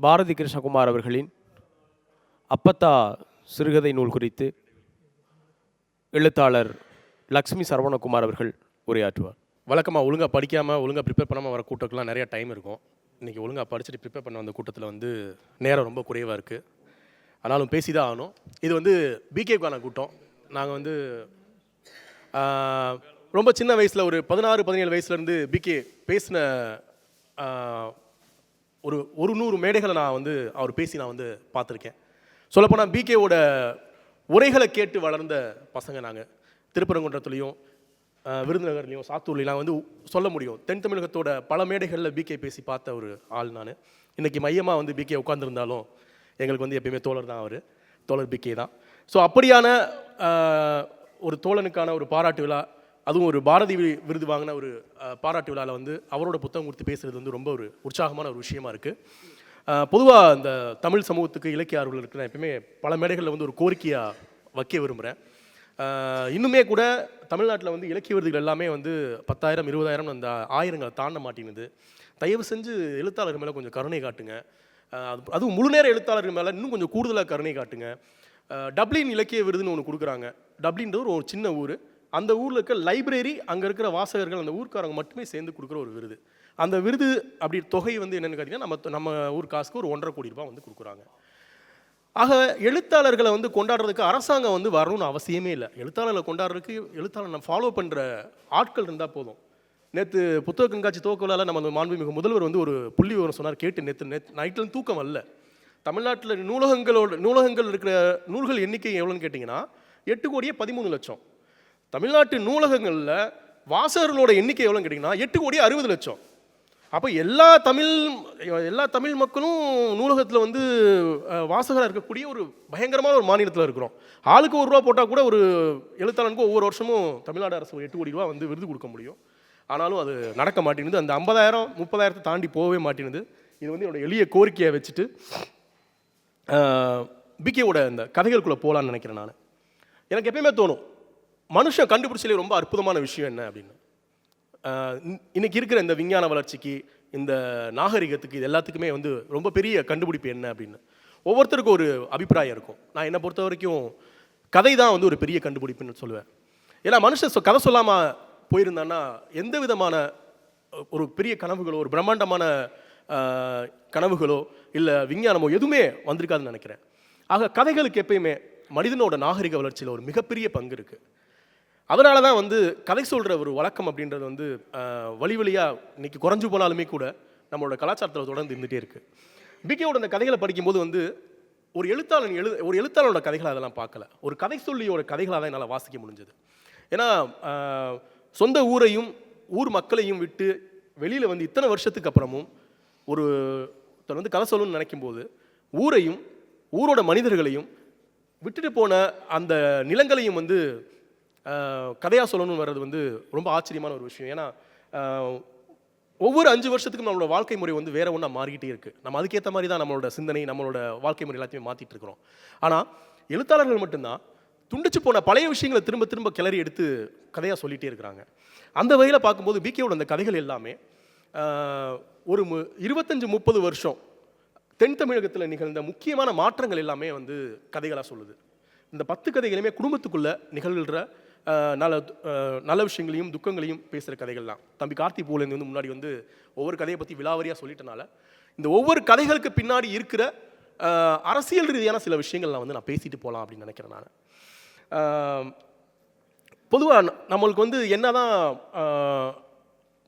பாரதி கிருஷ்ணகுமார் அவர்களின் அப்பத்தா சிறுகதை நூல் குறித்து எழுத்தாளர் லக்ஷ்மி சரவணகுமார் அவர்கள் உரையாற்றுவார். வழக்கமாக ஒழுங்காக படிக்காமல் ஒழுங்காக ப்ரிப்பேர் பண்ணாமல் வர கூட்டத்துக்குலாம் நிறையா டைம் இருக்கும். இன்றைக்கி ஒழுங்காக படிச்சுட்டு ப்ரிப்பேர் பண்ண வந்த கூட்டத்தில் வந்து நேரம் ரொம்ப குறைவாக இருக்குது ஆனாலும் பேசி தான் ஆகணும். இது வந்து பிகேக்கான கூட்டம். நாங்கள் வந்து ரொம்ப சின்ன வயசில் ஒரு பதினாறு பதினேழு வயசுலேருந்து பிகே பேசின ஒரு ஒரு நூறு மேடைகளை நான் வந்து அவர் பேசி நான் வந்து பார்த்துருக்கேன். சொல்லப்போனால் பிகேவோட உரைகளை கேட்டு வளர்ந்த பசங்க நாங்கள் திருப்பரங்குன்றத்துலேயும் விருதுநகர்லேயும் விருதுநகர்லையும் வந்து சொல்ல முடியும். தென் தமிழகத்தோட பல மேடைகளில் பிகே பேசி பார்த்த ஒரு ஆள் நான். இன்றைக்கி மையமாக வந்து பிகே உட்காந்துருந்தாலும் எங்களுக்கு வந்து எப்பயுமே தோழர் தான் அவர். தோழர் பிகே தான். ஸோ அப்படியான ஒரு தோழனுக்கான ஒரு பாராட்டு விழா அதுவும் ஒரு பாரதி வி- விருது வாங்கின ஒரு பாராட்டு விழாவில் வந்து அவரோட புத்தகம் கொடுத்து பேசுகிறது வந்து ரொம்ப ஒரு உற்சாகமான ஒரு விஷயமா இருக்குது பொதுவாக இந்த தமிழ் சமூகத்துக்கு இலக்கிய ஆர்வலர்களுக்கு நான் எப்பயுமே பல மேடைகளில் வந்து ஒரு கோரிக்கையாக வைக்க விரும்புகிறேன் இன்னுமே கூட தமிழ்நாட்டில் வந்து இலக்கிய விருதுகள் எல்லாமே வந்து பத்தாயிரம் இருபதாயிரம் அந்த ஆயிரங்களை தாண்ட மாட்டேங்குது. தயவு செஞ்சு எழுத்தாளர்கள் மேலே கொஞ்சம் கருணை காட்டுங்க. அது- அதுவும் முழு நேர எழுத்தாளர்கள் மேலே இன்னும் கொஞ்சம் கூடுதலாக கருணை காட்டுங்க. டப்ளின் இலக்கிய விருதுன்னு ஒன்று கொடுக்குறாங்க. டப்ளின்றது ஒரு சின்ன ஊர். அந்த ஊரில் இருக்க லைப்ரரி அங்கே இருக்கிற வாசகர்கள் அந்த ஊர்க்காரங்க மட்டுமே சேர்ந்து கொடுக்குற ஒரு விருது. அந்த விருது அப்படி தொகை வந்து என்னென்னு கேட்டிங்கன்னா நம்ம நம்ம ஊர் காசுக்கு ஒரு ஒன்றரை கோடி ரூபாய் வந்து கொடுக்குறாங்க. ஆக எழுத்தாளர்களை வந்து கொண்டாடுறதுக்கு அரசாங்கம் வந்து வரணும்னு அவசியமே இல்லை. எழுத்தாளர்களை கொண்டாடுறதுக்கு எழுத்தாளர் நம்ம ஃபாலோ பண்ணுற ஆட்கள் இருந்தால் போதும். நேற்று புத்தக கண்காட்சி துவக்க நம்ம அந்த மாண்புமிகு முதல்வர் வந்து ஒரு புள்ளி விவரம் சொன்னார் கேட்டு நேற்று நேற்று நைட்டில் தூக்கம் அல்ல தமிழ்நாட்டில் நூலகங்களோட நூலகங்கள் இருக்கிற நூல்கள் எண்ணிக்கை எவ்வளோன்னு கேட்டிங்கன்னா எட்டு கோடியே பதிமூணு லட்சம். தமிழ்நாட்டு நூலகங்களில் வாசகர்களோட எண்ணிக்கை எவ்வளோன்னு கேட்டிங்கன்னா எட்டு கோடி அறுபது லட்சம். அப்போ எல்லா தமிழ் எல்லா தமிழ் மக்களும் நூலகத்தில் வந்து வாசகராக இருக்கக்கூடிய ஒரு பயங்கரமான ஒரு மாநிலத்தில் இருக்கிறோம். ஆளுக்கு ஒரு ரூபா போட்டால் கூட ஒரு எழுத்தாளனுக்கு ஒவ்வொரு வருஷமும் தமிழ்நாடு அரசு ஒரு எட்டு கோடி ரூபா வந்து விருது கொடுக்க முடியும். ஆனாலும் அது நடக்க மாட்டேங்குது. அந்த ஐம்பதாயிரம் முப்பதாயிரத்தை தாண்டி போகவே மாட்டேங்குது. இது வந்து என்னோட எளிய கோரிக்கையை வச்சுட்டு பிகேவோட இந்த கதைகளுக்குள்ளே போகலான்னு நினைக்கிறேன் நான். எனக்கு எப்பயுமே தோணும் மனுஷன் கண்டுபிடிச்சலே ரொம்ப அற்புதமான விஷயம் என்ன அப்படின்னு? இன்றைக்கி இருக்கிற இந்த விஞ்ஞான வளர்ச்சிக்கு இந்த நாகரிகத்துக்கு இது எல்லாத்துக்குமே வந்து ரொம்ப பெரிய கண்டுபிடிப்பு என்ன அப்படின்னு? ஒவ்வொருத்தருக்கும் ஒரு அபிப்பிராயம் இருக்கும். நான் என்னை பொறுத்த வரைக்கும் கதை தான் வந்து ஒரு பெரிய கண்டுபிடிப்புன்னு சொல்லுவேன். ஏன்னா மனுஷன் சொ- கதை சொல்லாமல் போயிருந்தான்னா எந்த விதமான ஒரு பெரிய கனவுகளோ ஒரு பிரம்மாண்டமான கனவுகளோ இல்லை விஞ்ஞானமோ எதுவுமே வந்திருக்காதுன்னு நினைக்கிறேன். ஆக கதைகளுக்கு எப்பயுமே மனிதனோட நாகரிக வளர்ச்சியில் ஒரு மிகப்பெரிய பங்கு இருக்குது அதனால தான் வந்து கதை சொல்கிற ஒரு வழக்கம் அப்படின்றது வந்து வழி வழியாக இன்றைக்கி குறைஞ்சு போனாலுமே கூட நம்மளோட கலாச்சாரத்தில் தொடர்ந்து இருந்துகிட்டே இருக்குது பிகேவோட அந்த கதைகளை படிக்கும்போது வந்து ஒரு எழுத்தாளன் எழு ஒரு எழுத்தாளனோட கதைகளை அதெல்லாம் பார்க்கல. ஒரு கதை சொல்லியோட கதைகளாக தான் என்னால் வாசிக்க முடிஞ்சது. ஏன்னா சொந்த ஊரையும் ஊர் மக்களையும் விட்டு வெளியில் வந்து இத்தனை வருஷத்துக்கு அப்புறமும் ஒரு தன் வந்து கதை சொல்லணும்னு நினைக்கும்போது ஊரையும் ஊரோட மனிதர்களையும் விட்டுட்டு போன அந்த நிலங்களையும் வந்து கதையாக சொல்லணும்னு வர்றது வந்து ரொம்ப ஆச்சரியமான ஒரு விஷயம். ஏன்னா ஒவ்வொரு அஞ்சு வருஷத்துக்கும் நம்மளோட வாழ்க்கை முறை வந்து வேற ஒன்றா மாறிக்கிட்டே இருக்குது நம்ம அதுக்கேற்ற மாதிரி தான் நம்மளோட சிந்தனை நம்மளோட வாழ்க்கை முறை எல்லாத்தையுமே மாற்றிட்டு இருக்கிறோம். ஆனால் எழுத்தாளர்கள் மட்டும்தான் துண்டிச்சு போன பழைய விஷயங்களை திரும்ப திரும்ப கிளறி எடுத்து கதையாக சொல்லிகிட்டே இருக்கிறாங்க. அந்த வகையில் பார்க்கும்போது பிகேவோட அந்த கதைகள் எல்லாமே ஒரு மு இருபத்தஞ்சு முப்பது வருஷம் தென் தமிழகத்தில் நிகழ்ந்த முக்கியமான மாற்றங்கள் எல்லாமே வந்து கதைகளாக சொல்லுது. இந்த பத்து கதைகளுமே குடும்பத்துக்குள்ளே நிகழ்கிற நல்ல நல்ல விஷயங்களையும் துக்கங்களையும் பேசுகிற கதைகள் தான் தம்பி கார்த்தி பூலேந்து வந்து முன்னாடி வந்து ஒவ்வொரு கதையை பற்றி விலாவரியாக சொல்லிட்டனால இந்த ஒவ்வொரு கதைகளுக்கு பின்னாடி இருக்கிற அரசியல் ரீதியான சில விஷயங்கள்லாம் வந்து நான் பேசிட்டு போகலாம் அப்படின்னு நினைக்கிறேன் நான். பொதுவாக நம்மளுக்கு வந்து என்ன தான்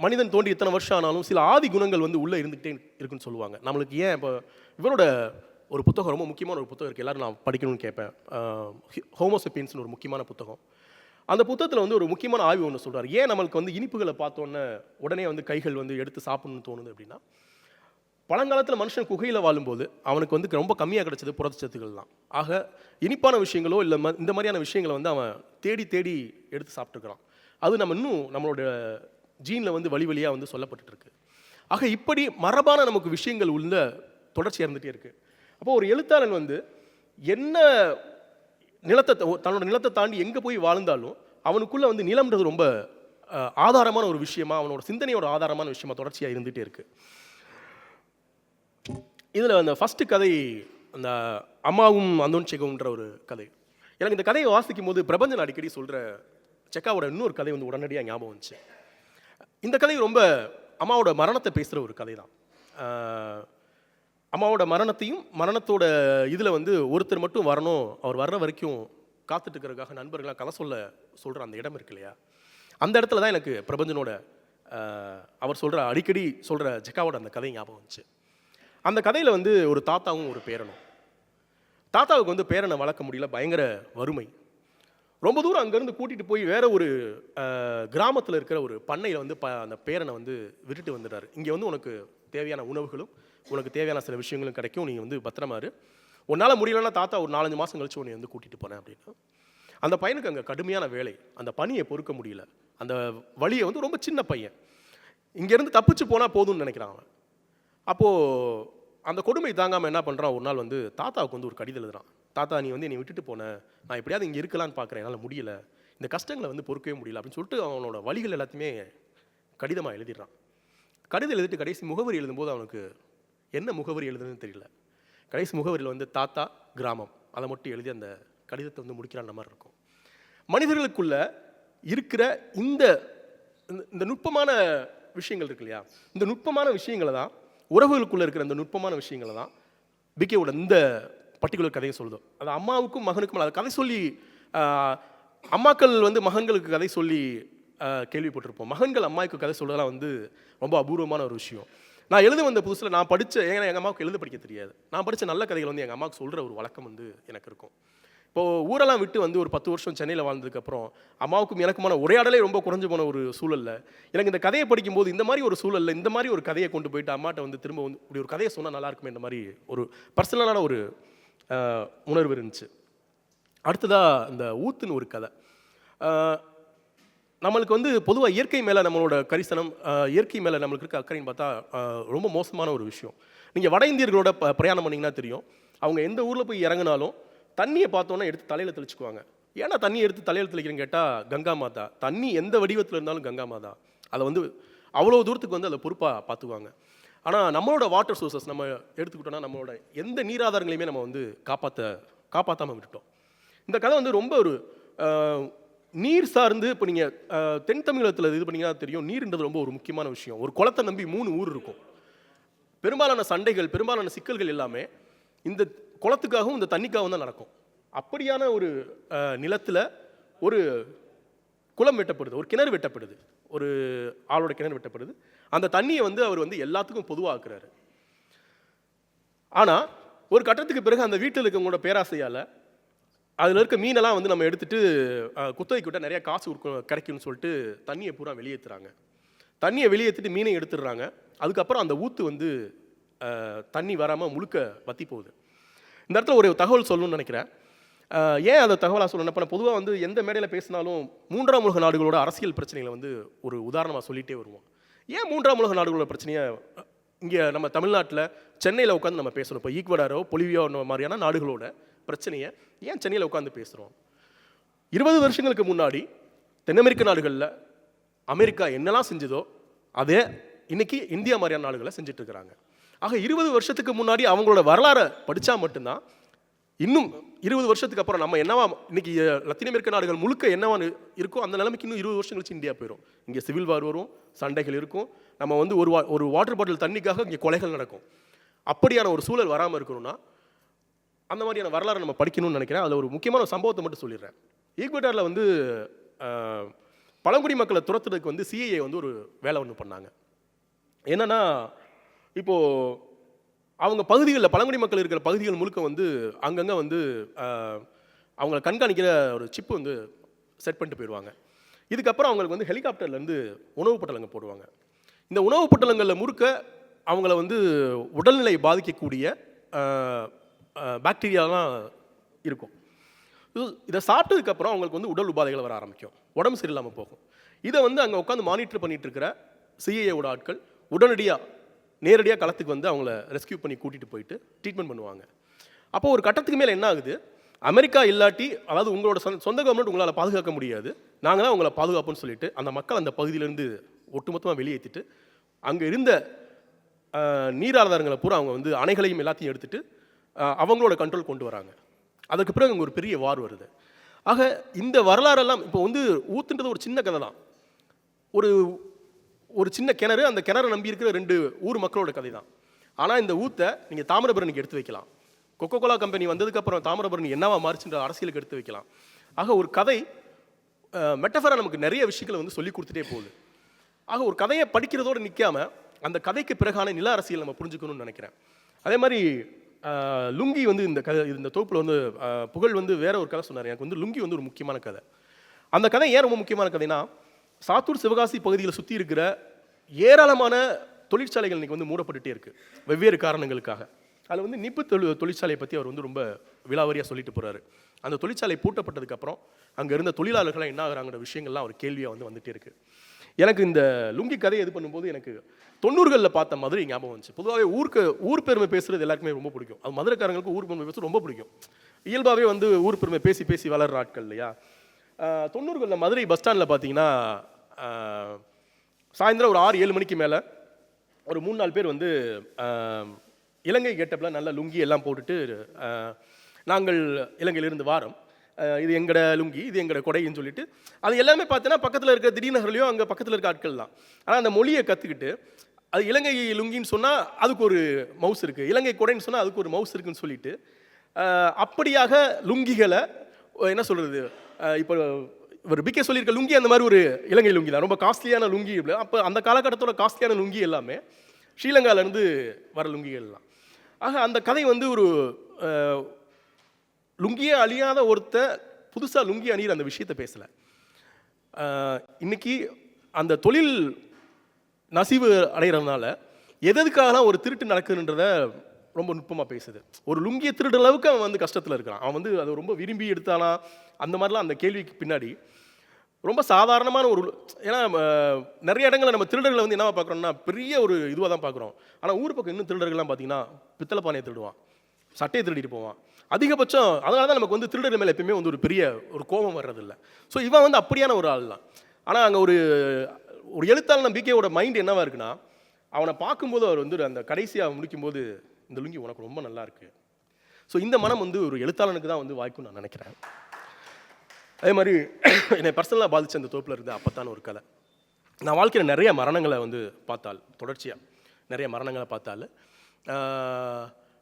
மனிதன் தோன்றி இத்தனை வருஷம் ஆனாலும் சில ஆதி குணங்கள் வந்து உள்ளே இருந்துகிட்டே இருக்குன்னு சொல்லுவாங்க. நம்மளுக்கு ஏன் இப்போ இவரோட ஒரு புத்தகம் ரொம்ப முக்கியமான ஒரு புத்தகம் இருக்குது எல்லோரும் நான் படிக்கணும்னு கேட்பேன். ஹோமோசெப்பியன்ஸ்னு ஒரு முக்கியமான புத்தகம். அந்த புத்தகத்தில் வந்து ஒரு முக்கியமான ஆய்வு ஒன்று சொல்கிறார் ஏன் நம்மளுக்கு வந்து இனிப்புகளை பார்த்தோன்னே உடனே வந்து கைகள் வந்து எடுத்து சாப்பிடணும்னு தோணுது அப்படின்னா பழங்காலத்தில் மனுஷன் குகையில் வாழும்போது அவனுக்கு வந்து ரொம்ப கம்மியாக கிடைச்சது புரதச்சத்துக்கள் தான் ஆக இனிப்பான விஷயங்களோ இல்லை ம இந்த மாதிரியான விஷயங்களை வந்து அவன் தேடி தேடி எடுத்து சாப்பிட்டுக்கிறான் அது நம்ம இன்னும் நம்மளோட ஜீனில் வந்து வழி வழியாக வந்து சொல்லப்பட்டுருக்கு ஆக இப்படி மரபான நமக்கு விஷயங்கள் உள்ள தொடர்ச்சி இருந்துகிட்டே இருக்குது அப்போ ஒரு எழுத்தாளன் வந்து என்ன நிலத்தை தன்னோட நிலத்தை தாண்டி எங்கே போய் வாழ்ந்தாலும் அவனுக்குள்ளே வந்து நிலம்ன்றது ரொம்ப ஆதாரமான ஒரு விஷயமா அவனோட சிந்தனையோட ஆதாரமான விஷயமா தொடர்ச்சியாக இருந்துகிட்டே இருக்குது இதில் அந்த ஃபஸ்ட்டு கதை அந்த அம்மாவும் அந்தோன் அந்தோன்சேகம்ன்ற ஒரு கதை. எனக்கு இந்த கதையை வாசிக்கும் போது பிரபஞ்சன் அடிக்கடி சொல்கிற செக்காவோட இன்னொரு கதை வந்து உடனடியாக ஞாபகம் வந்துச்சு. இந்த கதை ரொம்ப அம்மாவோட மரணத்தை பேசுகிற ஒரு கதை தான் அம்மாவோட மரணத்தையும் மரணத்தோட இதில் வந்து ஒருத்தர் மட்டும் வரணும். அவர் வர்ற வரைக்கும் காத்துட்டுருக்கிறதுக்காக நண்பர்களாக கதை சொல்ல சொல்கிற அந்த இடம் இருக்கு இல்லையா? அந்த இடத்துல தான் எனக்கு பிரபஞ்சனோட அவர் சொல்கிற அடிக்கடி சொல்கிற ஜெக்காவோட அந்த கதை ஞாபகம் வந்துச்சு. அந்த கதையில் வந்து ஒரு தாத்தாவும் ஒரு பேரனும். தாத்தாவுக்கு வந்து பேரனை வளர்க்க முடியல பயங்கர வறுமை. ரொம்ப தூரம் அங்கேருந்து கூட்டிகிட்டு போய் வேற ஒரு கிராமத்தில் இருக்கிற ஒரு பண்ணையில் வந்து ப அந்த பேரனை வந்து விட்டுட்டு வந்துட்டார். இங்கே வந்து உனக்கு தேவையான உணவுகளும் உனக்கு தேவையான சில விஷயங்களும் கிடைக்கும் நீ வந்து பத்திரமாரு உன்னால் முடியலன்னா தாத்தா ஒரு நாலஞ்சு மாதம் கழிச்சு உன்னை வந்து கூட்டிகிட்டு போனேன் அப்படின்னு. அந்த பையனுக்கு அங்கே கடுமையான வேலை. அந்த பணியை பொறுக்க முடியல. அந்த வழியை வந்து ரொம்ப சின்ன பையன். இங்கேருந்து தப்பிச்சு போனால் போதும்னு நினைக்கிறான் அவன். அப்போது அந்த கொடுமை தாங்காமல் என்ன பண்ணுறான் ஒரு நாள் வந்து தாத்தாவுக்கு வந்து ஒரு கடிதம் எழுதுறான். தாத்தா நீ வந்து என்னை விட்டுட்டு போன. நான் எப்படியாவது இங்கே இருக்கலான்னு பார்க்குறேன் என்னால் முடியல. இந்த கஷ்டங்களை வந்து பொறுக்கவே முடியல. அப்படின்னு சொல்லிட்டு அவனோட வழிகள் எல்லாத்தையுமே கடிதமாக எழுதிடுறான். கடிதம் எழுதிட்டு கடைசி முகவரி எழுதும்போது அவனுக்கு என்ன முகவரி எழுதுன்னு தெரியல. கடைசி முகவரியில் வந்து தாத்தா கிராமம். அதை மட்டும் எழுதி அந்த கடிதத்தை வந்து முடிக்கிறான்ற மாதிரி இருக்கும். மனிதர்களுக்குள்ள இருக்கிற இந்த இந்த- இந்த நுட்பமான விஷயங்கள் இருக்கு இல்லையா? இந்த நுட்பமான விஷயங்களை தான் உறவுகளுக்குள்ளே இருக்கிற இந்த நுட்பமான விஷயங்களை தான் பிகேவோட இந்த பர்டிகுலர் கதையை சொல்லுதோ. அது அம்மாவுக்கும் மகனுக்கும் அது கதை சொல்லி அம்மாக்கள் வந்து மகன்களுக்கு கதை சொல்லி கேள்விப்பட்டிருப்போம். மகன்கள் அம்மாவுக்கு கதை சொல்லலாம் வந்து ரொம்ப அபூர்வமான ஒரு விஷயம். நான் எழுத வந்த புதுசில் நான் படித்த ஏன்னா எங்கள் அம்மாவுக்கு எழுத படிக்க தெரியாது. நான் படித்த நல்ல கதைகள் வந்து எங்கள் அம்மாவுக்கு சொல்கிற ஒரு வழக்கம் வந்து எனக்கு இருக்கும். இப்போது ஊரெல்லாம் விட்டு வந்து ஒரு பத்து வருஷம் சென்னையில் வாழ்ந்ததுக்கப்புறம் அம்மாவுக்கும் எனக்குமான உரையாடலே ரொம்ப குறைஞ்சு போன ஒரு சூழல்ல எனக்கு இந்த கதையை படிக்கும்போது இந்த மாதிரி ஒரு சூழலில் இந்த மாதிரி ஒரு கதையை கொண்டு போயிட்டு அம்மாட்ட வந்து திரும்ப வந்து இப்படி ஒரு கதையை சொன்னால் நல்லா இருக்குமே இந்த மாதிரி ஒரு பர்சனலான ஒரு உணர்வு இருந்துச்சு. அடுத்ததாக இந்த ஊத்துன்னு ஒரு கதை. நம்மளுக்கு வந்து பொதுவாக இயற்கை மேலே நம்மளோட கரிசனம் இயற்கை மேலே நம்மளுக்கு இருக்க அக்கறைன்னு பார்த்தா ரொம்ப மோசமான ஒரு விஷயம். நீங்கள் வட இந்தியர்களோட ப பிரயாணம் பண்ணிங்கன்னா தெரியும். அவங்க எந்த ஊரில் போய் இறங்குனாலும் தண்ணியை பார்த்தோன்னா எடுத்து தலையில் தெளிச்சுக்குவாங்க. ஏன்னா தண்ணி எடுத்து தலையில் தெளிக்கிறேன்னு கேட்டால் கங்கா மாதா. தண்ணி எந்த வடிவத்தில் இருந்தாலும் கங்கா மாதா. அதை வந்து அவ்வளோ தூரத்துக்கு வந்து அதை பொறுப்பாக பார்த்துக்குவாங்க ஆனால் நம்மளோட வாட்டர் சோர்சஸ் நம்ம எடுத்துக்கிட்டோன்னா நம்மளோட எந்த நீராதாரங்களையுமே நம்ம வந்து காப்பாற்ற காப்பாற்றாமல் விட்டுட்டோம். இந்த கதை வந்து ரொம்ப ஒரு நீர் சார்ந்து இப்போ நீங்கள் தென் தமிழகத்தில் இது பண்ணீங்கன்னா தெரியும். நீர்ன்றது ரொம்ப ஒரு முக்கியமான விஷயம். ஒரு குளத்தை நம்பி மூணு ஊர் இருக்கும். பெரும்பாலான சண்டைகள் பெரும்பாலான சிக்கல்கள் எல்லாமே இந்த குளத்துக்காகவும் இந்த தண்ணிக்காகவும் தான் நடக்கும். அப்படியான ஒரு நிலத்தில் ஒரு குளம் வெட்டப்படுது. ஒரு கிணறு வெட்டப்படுது. ஒரு ஆளோட கிணறு வெட்டப்படுது. அந்த தண்ணியை வந்து அவர் வந்து எல்லாத்துக்கும் பொதுவாக்குறாரு. ஆனால் ஒரு கட்டத்துக்கு பிறகு அந்த வீட்டில் இருக்கவங்களோட பேராசையால் அதில் இருக்க மீனெல்லாம் வந்து நம்ம எடுத்துகிட்டு குத்தகைக்கு விட்டால் நிறையா காசு கிடைக்கும்னு சொல்லிட்டு தண்ணியை பூரா வெளியேற்றுறாங்க தண்ணியை வெளியேற்றிட்டு மீனை எடுத்துடுறாங்க. அதுக்கப்புறம் அந்த ஊத்து வந்து தண்ணி வராமல் முழுக்க வத்தி போகுது. இந்த இடத்துல ஒரு தகவல் சொல்லணும்னு நினைக்கிறேன். ஏன் அந்த தகவலாக சொல்லணும்? இப்போ பொதுவாக வந்து எந்த மேடையில் பேசினாலும் மூன்றாம் உலக நாடுகளோட அரசியல் பிரச்சனைகளை வந்து ஒரு உதாரணமாக சொல்லிகிட்டே வருவோம். ஏன் மூன்றாம் உலக நாடுகளோட பிரச்சனையை இங்கே நம்ம தமிழ்நாட்டில் சென்னையில் உட்காந்து நம்ம பேசணும். இப்போ ஈக்வடாரோ பொலிவியோ மாதிரியான நாடுகளோட பிரச்சனையை ஏன் சென்னையில் உட்காந்து பேசுகிறோம் இருபது வருஷங்களுக்கு முன்னாடி தென் அமெரிக்க நாடுகளில் அமெரிக்கா என்னெல்லாம் செஞ்சதோ அதே இன்னைக்கு இந்தியா மாதிரியான நாடுகளை செஞ்சிட்ருக்கிறாங்க ஆக இருபது வருஷத்துக்கு முன்னாடி அவங்களோட வரலாறை படித்தா மட்டும்தான் இன்னும் இருபது வருஷத்துக்கு அப்புறம் நம்ம என்னவா இன்னைக்கு லத்தீன் அமெரிக்க நாடுகள் முழுக்க என்னவா இருக்கோ அந்த நிலைமைக்கு இன்னும் இருபது வருஷம் கழிச்சு இந்தியா போயிடும் இங்கே சிவில் வார் வரும் சண்டைகள் இருக்கும். நம்ம வந்து ஒரு வா- ஒரு வாட்டர் பாட்டில் தண்ணிக்காக இங்கே கொலைகள் நடக்கும். அப்படியான ஒரு சூழல் வராமல் இருக்கணும்னா அந்த மாதிரியான வரலாறு நம்ம படிக்கணும்னு நினைக்கிறேன். அதில் ஒரு முக்கியமான சம்பவத்தை மட்டும் சொல்லிடுறேன். ஈக்வடாரில் வந்து பழங்குடி மக்களை துரத்துறதுக்கு வந்து சிஏஏ வந்து ஒரு வேலை ஒன்று பண்ணாங்க. என்னென்னா இப்போது அவங்க பகுதிகளில் பழங்குடி மக்கள் இருக்கிற பகுதிகள் முழுக்க வந்து அங்கங்கே வந்து அவங்கள கண்காணிக்கிற ஒரு சிப்பு வந்து செட் பண்ணிட்டு போயிடுவாங்க. இதுக்கப்புறம் அவங்களுக்கு வந்து ஹெலிகாப்டர்லேருந்து உணவு பட்டலங்கள் போடுவாங்க. இந்த உணவு பட்டலங்களில் முறுக்க அவங்கள வந்து உடல்நிலை பாதிக்கக்கூடிய பாக்டீரியாலாம் இருக்கும். இது இதை சாப்பிட்டதுக்கப்புறம் அவங்களுக்கு வந்து உடல் உபாதைகள் வர ஆரம்பிக்கும். உடம்பு சரியில்லாமல் போகும். இதை வந்து அங்கே உட்காந்து மானிட்டர் பண்ணிகிட்டு இருக்கிற சிஐஏவோட ஆட்கள் உடனடியாக நேரடியாக களத்துக்கு வந்து அவங்கள ரெஸ்கியூ பண்ணி கூட்டிகிட்டு போயிட்டு ட்ரீட்மெண்ட் பண்ணுவாங்க. அப்போ ஒரு கட்டத்துக்கு மேலே என்ன ஆகுது? அமெரிக்கா இல்லாட்டி அதாவது உங்களோட சொந்த சொந்த கவர்மெண்ட் உங்களால் பாதுகாக்க முடியாது. நாங்கள் தான் உங்களை பாதுகாப்புன்னு சொல்லிட்டு அந்த மக்கள் அந்த பகுதியிலேருந்து ஒட்டுமொத்தமாக வெளியேற்றிட்டு அங்கே இருந்த நீராதாரங்களை பூரா அவங்க வந்து அணைகளையும் எல்லாத்தையும் எடுத்துகிட்டு அவங்களோட கண்ட்ரோல் கொண்டு வராங்க. அதுக்கு பிறகு அங்கே ஒரு பெரிய வார் வருது. ஆக இந்த வரலாறெல்லாம் இப்போ வந்து ஊத்துன்றது ஒரு சின்ன கதை தான் ஒரு ஒரு சின்ன கிணறு அந்த கிணறு நம்பி இருக்கிற ரெண்டு ஊர் மக்களோட கதை தான் ஆனால் இந்த ஊத்தை நீங்கள் தாமிரபரணிக்கு எடுத்து வைக்கலாம். கொக்கோ கோலா கம்பெனி வந்ததுக்கப்புறம் தாமிரபரணி என்னவா மாறுச்சுன்ற அரசியலுக்கு எடுத்து வைக்கலாம். ஆக ஒரு கதை மெட்டஃபராக நமக்கு நிறைய விஷயங்களை வந்து சொல்லி கொடுத்துட்டே போகுது. ஆக ஒரு கதையை படிக்கிறதோடு நிற்காம அந்த கதைக்கு பிறகான நில அரசியல் நம்ம புரிஞ்சுக்கணும்னு நினைக்கிறேன். அதே மாதிரி லுங்கி வந்து இந்த கதை இந்த தொகுப்பில் வந்து புகழ் வந்து வேற ஒரு கதை சொன்னார். எனக்கு வந்து லுங்கி வந்து ஒரு முக்கியமான கதை. அந்த கதை ஏன் ரொம்ப முக்கியமான கதைனா சாத்தூர் சிவகாசி பகுதியில் சுற்றி இருக்கிற ஏராளமான தொழிற்சாலைகள் இன்றைக்கி வந்து மூடப்பட்டுட்டே இருக்குது வெவ்வேறு காரணங்களுக்காக. அதில் வந்து நிப்பு தொழி தொழிற்சாலையை பற்றி அவர் வந்து ரொம்ப விலாவரியாக சொல்லிட்டு போகிறாரு அந்த தொழிற்சாலை பூட்டப்பட்டதுக்கப்புறம் அங்கே இருந்த தொழிலாளர்கள்லாம் என்ன ஆகுறாங்கிற விஷயங்கள்லாம் அவர் கேள்வியாக வந்து வந்துகிட்டே இருக்குது எனக்கு இந்த லுங்கி கதையை இது பண்ணும்போது எனக்கு தொண்ணூறுகளில் பார்த்த மாதிரி ஞாபகம் வந்துச்சு. பொதுவாகவே ஊருக்கு ஊர் பெருமை பேசுறது எல்லாருக்குமே ரொம்ப பிடிக்கும். அது மதுரைக்காரங்களுக்கு ஊர் பெருமை பேசுறது ரொம்ப பிடிக்கும். இயல்பாகவே வந்து ஊர் பெருமை பேசி பேசி வளர்ற ஆட்கள் இல்லையா? தொண்ணூறுகளில் மதுரை பஸ் ஸ்டாண்டில் பார்த்தீங்கன்னா சாயந்தரம் ஒரு ஆறு ஏழு மணிக்கு மேலே ஒரு மூணு நாலு பேர் வந்து இலங்கை கெட்டப்பில் நல்ல லுங்கி எல்லாம் போட்டுட்டு நாங்கள் இலங்கையிலிருந்து வாரம். இது எங்கட லுங்கி இது எங்கட கொடைன்னு சொல்லிட்டு அது எல்லாமே பார்த்தீங்கன்னா பக்கத்தில் இருக்கிற திடீர்நகர்லையும் அங்கே பக்கத்தில் இருக்க ஆட்கள் தான். ஆனால் அந்த மொழியை கற்றுக்கிட்டு அது இலங்கை லுங்கின்னு சொன்னால் அதுக்கு ஒரு மவுஸ் இருக்குது இலங்கை கொடைன்னு சொன்னால் அதுக்கு ஒரு மவுஸ் இருக்குன்னு சொல்லிட்டு அப்படியாக லுங்கிகளை என்ன சொல்கிறது இப்போ இவர் பிகே சொல்லியிருக்க லுங்கி அந்த மாதிரி ஒரு இலங்கை லுங்கி தான். ரொம்ப காஸ்ட்லியான லுங்கி அப்போ அந்த காலகட்டத்தோட காஸ்ட்லியான லுங்கி எல்லாமே ஸ்ரீலங்காவிலேருந்து வர லுங்கிகள்லாம் ஆக அந்த கதை வந்து ஒரு லுங்கியே அழியாத ஒருத்த புதுசாக லுங்கி அணிகிற அந்த விஷயத்தை பேசலை. இன்னைக்கு அந்த தொழில் நசிவு அடைகிறதுனால எதுக்காகலாம் ஒரு திருட்டு நடக்குதுன்றத ரொம்ப நுட்பமாக பேசுது. ஒரு லுங்கியை திருடுற அளவுக்கு அவன் வந்து கஷ்டத்தில் இருக்கிறான் அவன் வந்து அதை ரொம்ப விரும்பி எடுத்தானா? அந்த மாதிரிலாம் அந்த கேள்விக்கு பின்னாடி ரொம்ப சாதாரணமான ஒரு ஏன்னா நிறைய இடங்களில் நம்ம திருடர்களை வந்து என்ன பார்க்குறோம்னா பெரிய ஒரு இதுவாக தான் பார்க்குறோம். ஆனால் ஊர் பக்கம் இன்னும் திருடர்கள்லாம் பார்த்தீங்கன்னா பித்தளை பானையை திருடுவான். சட்டையை திருடிட்டு போவான். அதிகபட்சம் அதனால தான் நமக்கு வந்து திருடர் மேலே எப்பயுமே வந்து ஒரு பெரிய ஒரு கோபம் வர்றதில்ல. ஸோ இவன் வந்து அப்படியான ஒரு ஆள் தான் ஆனால் அங்கே ஒரு ஒரு எழுத்தாளன் பிகேவோட மைண்ட் என்னவா இருக்குன்னா அவனை பார்க்கும்போது அவர் வந்து அந்த கடைசியாக முடிக்கும்போது இந்த லுங்கி உனக்கு ரொம்ப நல்லா இருக்கு. ஸோ இந்த மனம் வந்து ஒரு எழுத்தாளனுக்கு தான் வந்து வாய்க்கும்னு நான் நினைக்கிறேன். அதே மாதிரி என்னை பர்சனலாக பாதித்த அந்த தோப்பில் இருந்த அப்பத்தான ஒரு கதை. நான் வாழ்க்கையில் நிறைய மரணங்களை வந்து பார்த்தால் தொடர்ச்சியாக நிறைய மரணங்களை பார்த்தால்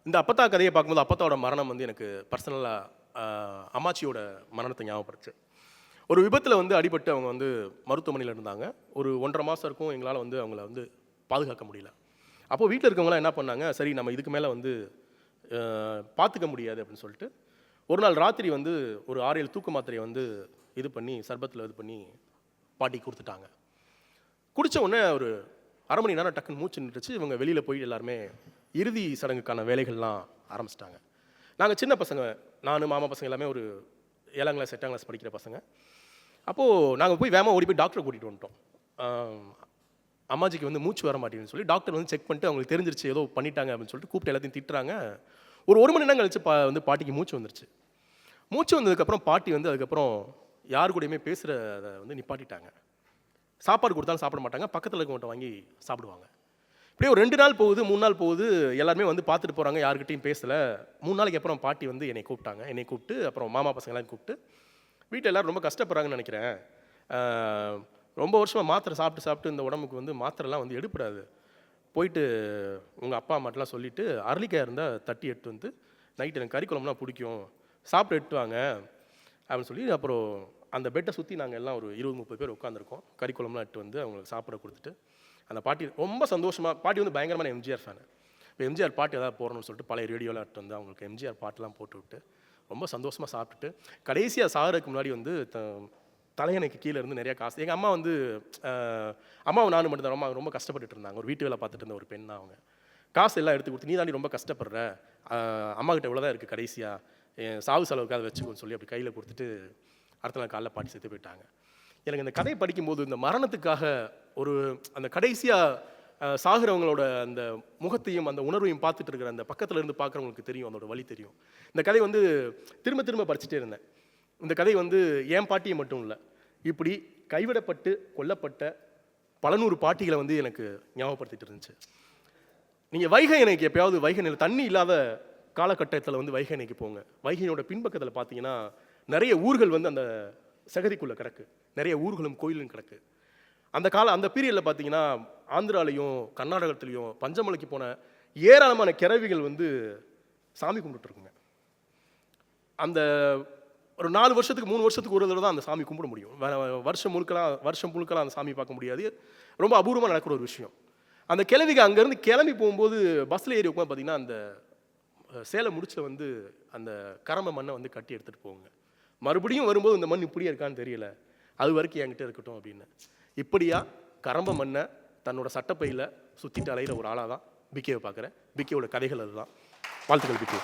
இந்த அப்பத்தா கதையை பார்க்கும்போது அப்பத்தாவோட மரணம் வந்து எனக்கு பர்சனலாக அம்மாச்சியோட மரணத்தை ஞாபகப்படுச்சு ஒரு விபத்தில் வந்து அடிபட்டு அவங்க வந்து மருத்துவமனையில் இருந்தாங்க. ஒரு ஒன்றரை மாதம் இருக்கும் எங்களால் வந்து அவங்கள வந்து பாதுகாக்க முடியல. அப்போது வீட்டில் இருக்கவங்களாம் என்ன பண்ணாங்க சரி நம்ம இதுக்கு மேலே வந்து பார்த்துக்க முடியாது அப்படின்னு சொல்லிட்டு ஒரு நாள் ராத்திரி வந்து ஒரு ஆறு ஏழு தூக்க மாத்திரையை வந்து இது பண்ணி சர்பத்தில் இது பண்ணி பாட்டி கொடுத்துட்டாங்க. குடித்த உடனே ஒரு அரை மணி நேரம் டக்குன்னு மூச்சு நின்றுச்சு. இவங்க வெளியில் போய் எல்லாருமே இறுதி சடங்குக்கான வேலைகள்லாம் ஆரம்பிச்சிட்டாங்க. நாங்கள் சின்ன பசங்க நான் மாமா பசங்க எல்லாமே ஒரு ஏழாம் கிளாஸ் எட்டாம் கிளாஸ் படிக்கிற பசங்க. அப்போது நாங்கள் போய் வேகமாக ஓடி போய் டாக்டரை கூட்டிகிட்டு வந்துட்டோம். அம்மாஜிக்கு வந்து மூச்சு வர மாட்டேங்குன்னு சொல்லி டாக்டர் வந்து செக் பண்ணிட்டு அவங்களுக்கு தெரிஞ்சிருச்சு ஏதோ பண்ணிட்டாங்க அப்படின்னு சொல்லிட்டு கூப்பிட்டு எல்லாத்தையும் திட்டுறாங்க. ஒரு ஒரு மணி நேரம் கழிச்சு பா வந்து பாட்டிக்கு மூச்சு வந்துருச்சு. மூச்சு வந்ததுக்கப்புறம் பாட்டி வந்து அதுக்கப்புறம் யார் கூடயுமே பேசுகிறத வந்து நிப்பாட்டிட்டாங்க. சாப்பாடு கொடுத்தாலும் சாப்பிட மாட்டாங்க பக்கத்தில் இருக்கவங்கள்ட்ட வாங்கி சாப்பிடுவாங்க. அப்படியே ஒரு ரெண்டு நாள் போகுது மூணு நாள் போகுது. எல்லாருமே வந்து பார்த்துட்டு போகிறாங்க யாருக்கிட்டையும் பேசலை. மூணு நாளைக்கு அப்புறம் பாட்டி வந்து என்னை கூப்பிட்டாங்க. என்னை கூப்பிட்டு அப்புறம் மாமா பசங்களாம் கூப்பிட்டு வீட்டில் எல்லாரும் ரொம்ப கஷ்டப்படுறாங்கன்னு நினைக்கிறேன். ரொம்ப வருஷமாக மாத்திரை சாப்பிட்டு சாப்பிட்டு இந்த உடம்புக்கு வந்து மாத்திரைலாம் வந்து எடுப்படாது போயிட்டு உங்கள் அப்பா அம்மாட்டெலாம் சொல்லிவிட்டு அரளிக்காய் இருந்தால் தட்டி எடுத்து வந்து நைட்டு எனக்கு கறி பிடிக்கும். சாப்பிட்டு எடுத்து வாங்க. அப்படின்னு சொல்லி அப்புறம் அந்த பெட்டை சுற்றி நாங்கள் எல்லாம் ஒரு இருபது முப்பது பேர் உட்காந்துருக்கோம் கறி குழம்புலாம் எடுத்து வந்து அவங்களுக்கு சாப்பிட கொடுத்துட்டு அந்த பாட்டி ரொம்ப சந்தோஷமாக பாட்டி வந்து பயங்கரமான எம்ஜிஆர் ஃபேனு இப்போ எம்ஜிஆர் பாட்டு ஏதாவது போடணும்னு சொல்லிட்டு பழைய ரேடியோவில் எடுத்து வந்து அவங்களுக்கு எம்ஜிஆர் பாட்டெலாம் போட்டு விட்டு ரொம்ப சந்தோஷமாக சாப்பிட்டுட்டு கடைசியாக சாகிறதுக்கு முன்னாடி வந்து த- தலையணைக்கு கீழே இருந்து நிறையா காசு எங்கள் அம்மா வந்து அம்மாவும் நானும் மட்டும் தான் அம்மா ரொம்ப கஷ்டப்பட்டுட்டு இருந்தாங்க. ஒரு வீட்டு வேலை பார்த்துட்டு இருந்த ஒரு பெண் தான் அவங்க. காசு எல்லாம் எடுத்து கொடுத்து நீ தாண்டி ரொம்ப கஷ்டப்படுற. அம்மாக்கிட்ட இவ்வளோ தான் இருக்குது கடைசியாக என் சாவு செலவுக்கு அதை வச்சுக்கோன்னு சொல்லி அப்படி கையில் கொடுத்துட்டு அடுத்த நாள் காலைல பாட்டி செத்து போயிட்டாங்க. எனக்கு இந்த கதையை படிக்கும்போது இந்த மரணத்துக்காக ஒரு அந்த கடைசியாக சாகிறவங்களோட அந்த முகத்தையும் அந்த உணர்வையும் பார்த்துட்டு இருக்கிற அந்த பக்கத்தில் இருந்து பார்க்குறவங்களுக்கு தெரியும் அதோட வழி தெரியும். இந்த கதை வந்து திரும்ப திரும்ப படிச்சுட்டே இருந்தேன். இந்த கதை வந்து என் பாட்டியை மட்டும் இல்லை இப்படி கைவிடப்பட்டு கொல்லப்பட்ட பல நூறு பாட்டிகளை வந்து எனக்கு ஞாபகப்படுத்திட்டு இருந்துச்சு. நீங்கள் வைகை எனக்கு எப்பயாவது வைகை நிலை தண்ணி இல்லாத காலகட்டத்தில் வந்து வைகை அணைக்கு போங்க. வைகையோட பின்பக்கத்தில் பார்த்தீங்கன்னா நிறைய ஊர்கள் வந்து அந்த சகதிக்குள்ளே கிடக்கு. நிறைய ஊர்களும் கோயிலும் கிடக்கு. அந்த கால அந்த பீரியடில் பார்த்தீங்கன்னா ஆந்திராலையும் கர்நாடகத்துலேயும் பஞ்சமலைக்கு போன ஏராளமான கிழவிகள் வந்து சாமி கும்பிட்டுருக்குங்க அந்த ஒரு நாலு வருஷத்துக்கு மூணு வருஷத்துக்கு ஒரு தடவை தான் அந்த சாமி கும்பிட முடியும். வருஷம் முழுக்கலாம் வருஷம் முழுக்கலாம் அந்த சாமி பார்க்க முடியாது. ரொம்ப அபூர்வமாக நடக்கிற ஒரு விஷயம். அந்த கிழவிக அங்கேருந்து கிளம்பி போகும்போது பஸ்ஸில் ஏறி உட்காந்து பார்த்தீங்கன்னா அந்த சேலை முடிச்சில் வந்து அந்த கரம்ப மண்ணை வந்து கட்டி எடுத்துகிட்டு போகுங்க. மறுபடியும் வரும்போது இந்த மண் இப்படியே இருக்கான்னு தெரியல. அது வரைக்கும் என்கிட்ட இருக்கட்டும் அப்படின்னு. இப்படியா கரம்ப மண்ணை தன்னோட சட்டப்பையில் சுற்றிட்டு அலைகிற ஒரு ஆளாக தான் பிகேவை பார்க்குறேன். பிகேவோட கதைகள் அதுதான். வாழ்த்துக்கள் பிகே.